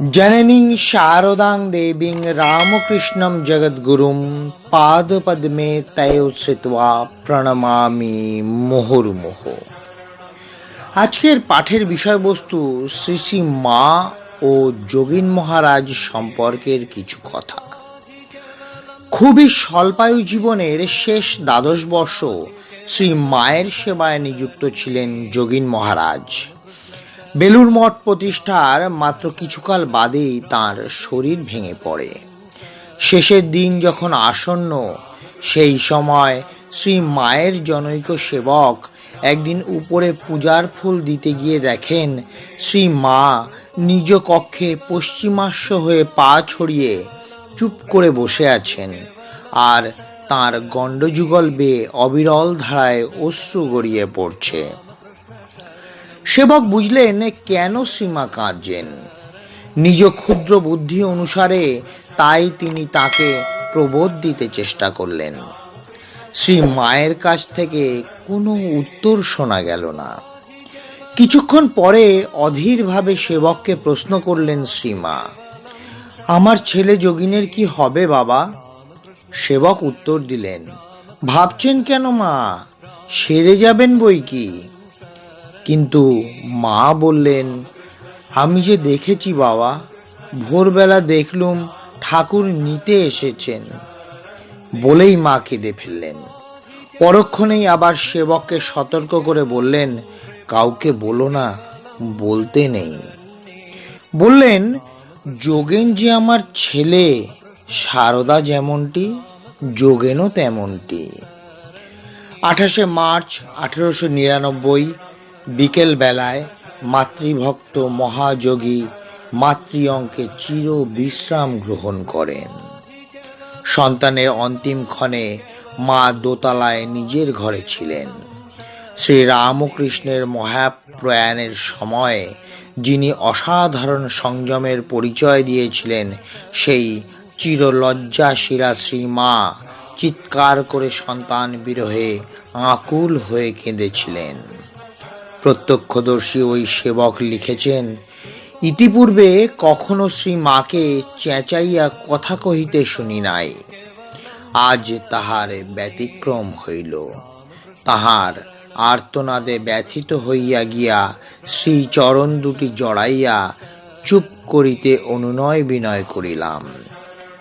জননীং শারদাং দেবীং রামকৃষ্ণম জগদ্গুরুম পাদপদ্মে তয় শ্রিতা প্রণমামি মুহুর্মুহ আজকের পাঠের বিষয়বস্তু শ্রী শ্রী মা ও যোগীন মহারাজ সম্পর্কের কিছু কথা। খুবই স্বল্পায়ু জীবনের শেষ দ্বাদশ বর্ষ শ্রী মায়ের সেবায় নিযুক্ত ছিলেন যোগীন মহারাজ। বেলুর মঠ প্রতিষ্ঠার মাত্র কিছুকাল বাদেই তার শরীর ভেঙে পড়ে। শেষের দিন যখন আসন্ন, সেই সময় শ্রী মায়ের জনৈক সেবক একদিন উপরে পূজার ফুল দিতে গিয়ে দেখেন, শ্রী মা নিজ কক্ষে পশ্চিমাস্য হয়ে পা ছড়িয়ে চুপ করে বসে আছেন আর তার গণ্ডযুগল বেয়ে অবিরল ধারায় অশ্রু গড়িয়ে পড়ছে। সেবক বুঝলেন, কেন সীমা কাঁদছেন? নিজ ক্ষুদ্র বুদ্ধি অনুসারে তাই তিনি তাকে প্রবোধ দিতে চেষ্টা করলেন। শ্রী মায়ের কাছ থেকে কোনো উত্তর শোনা গেল না। কিছুক্ষণ পরে অধীরভাবে সেবককে প্রশ্ন করলেন শ্রীমা আমার ছেলে যোগিনের কি হবে বাবা? সেবক উত্তর দিলেন, ভাবছেন কেন মা? সেরে যাবেন বই কি? কিন্তু মা বললেন, আমি যে দেখেছি বাবা, ভোরবেলা দেখলুম ঠাকুর নিতে এসেছেন। বলেই মা কেঁদে ফেললেন। পরক্ষণেই আবার সেবককে সতর্ক করে বললেন, কাউকে বলো না, বলতে নেই। বললেন, যোগেন যে আমার ছেলে, সারদা যেমনটি, যোগেনও তেমনটি। আঠাশে মার্চ আঠেরোশো নিরানব্বই বিকেল বেলায় মাতৃভক্ত মহাযোগী মাতৃ অঙ্কে চির বিশ্রাম গ্রহণ করেন। সন্তানের অন্তিম ক্ষণে মা দোতলায় নিজের ঘরে ছিলেন। শ্রী রামকৃষ্ণের মহাপ্রয়াণের সময়ে যিনি অসাধারণ সংযমের পরিচয় দিয়েছিলেন, সেই চিরলজ্জাশিরা শ্রী মা চিৎকার করে সন্তান বিরহে আকুল হয়ে কেঁদেছিলেন। প্রত্যক্ষদর্শী ওই সেবক লিখেছেন, ইতিপূর্বে কখনো শ্রী মাকে চেঁচাইয়া কথা কহিতে শুনি নাই। আজ তাহার ব্যতিক্রম হইল। তাহার আর্তনাদে ব্যথিত হইয়া গিয়া শ্রী চরণ দুটি জড়াইয়া চুপ করিতে অনুনয় বিনয় করিলাম।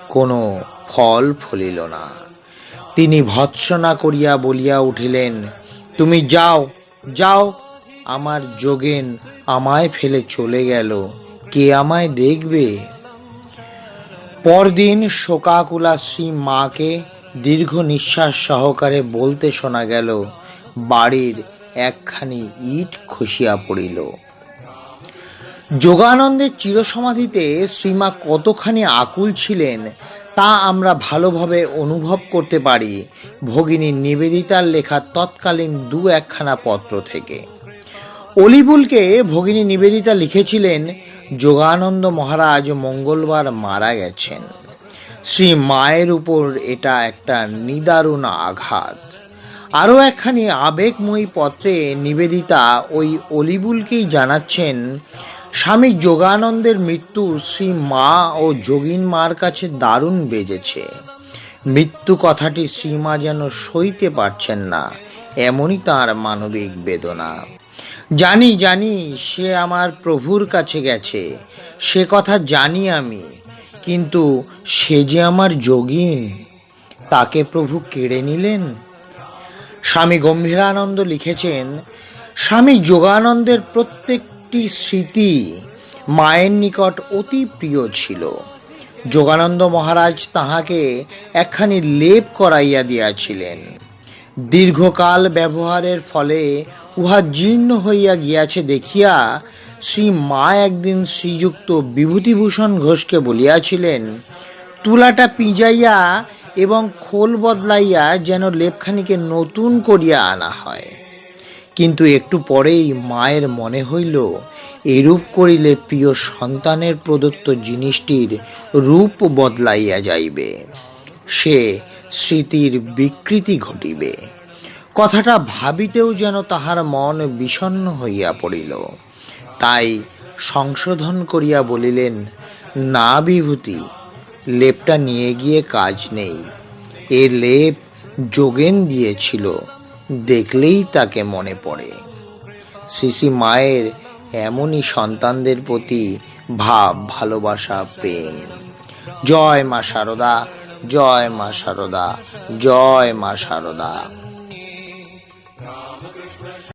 কোনো ফল ফলিল না। তিনি ভৎসনা করিয়া বলিয়া উঠিলেন, তুমি যাও যাও আমার যোগেন আমায় ফেলে চলে গেল। কে আমায় দেখবে? পরদিন শোকাকুলা শ্রী মাকে দীর্ঘ নিঃশ্বাস সহকারে বলতে শোনা গেল, বাড়ির একখানি ইট খসিয়া পড়িল। যোগানন্দের চিরসমাধিতে শ্রীমা কতখানি আকুল ছিলেন, তা আমরা ভালোভাবে অনুভব করতে পারি, ভগিনী নিবেদিতার লেখা তৎকালীন দু একখানা পত্র থেকে। অলিবুলকে ভগিনী নিবেদিতা লিখেছিলেন, যোগানন্দ মহারাজ মঙ্গলবার মারা গেছেন। শ্রী মায়ের উপর এটা একটা নিদারুণ আঘাত। আরও একখানি আবেগময়ী পত্রে নিবেদিতা ওই অলিবুলকেই জানাচ্ছেন, স্বামী যোগানন্দের মৃত্যু শ্রী মা ও যোগিন মার কাছে দারুণ বেজেছে। মৃত্যু কথাটি শ্রীমা যেন সইতে পারছেন না, এমনই তার মানবিক বেদনা। জানি জানি, সে আমার প্রভুর কাছে গেছে। সে কথা জানি আমি, কিন্তু সে যে আমার যোগিন, তাকে প্রভু কেড়ে নিলেন? স্বামী গম্ভীরানন্দ লিখেছেন, স্বামী যোগানন্দের প্রত্যেকটি স্মৃতি মায়ের নিকট অতি প্রিয় ছিল। যোগানন্দ মহারাজ তাহাকে একখানি লেপ করাইয়া দিয়াছিলেন। দীর্ঘকাল ব্যবহারের ফলে উহা জীর্ণ হইয়া গিয়াছে দেখিয়া শ্রী মা একদিন শ্রীযুক্ত বিভূতিভূষণ ঘোষকে বলিয়াছিলেন, তুলাটা পিজাইয়া এবং খোল বদলাইয়া যেন লেপখানিকে নতুন করিয়া আনা হয়। কিন্তু একটু পরেই মায়ের মনে হইল, এরূপ করিলে প্রিয় সন্তানের প্রদত্ত জিনিসটির রূপ বদলাইয়া যাইবে। সে স্মৃতির বিকৃতি ঘটিবে। কথাটা ভাবিতেও যেন তাহার মন বিষণ্ণ হইয়া পড়িল। তাই সংশোধন করিয়া বলিলেন, না বিভূতি, লেপটা নিয়ে গিয়ে কাজ নেই। এ লেপ যোগেন দিয়েছিল, দেখলেই তাকে মনে পড়ে। শিশি মায়ের এমনই সন্তানদের প্রতি ভাব, ভালোবাসা, প্রেম। জয় মা শারদা জয় মা শারদা জয় মা শারদা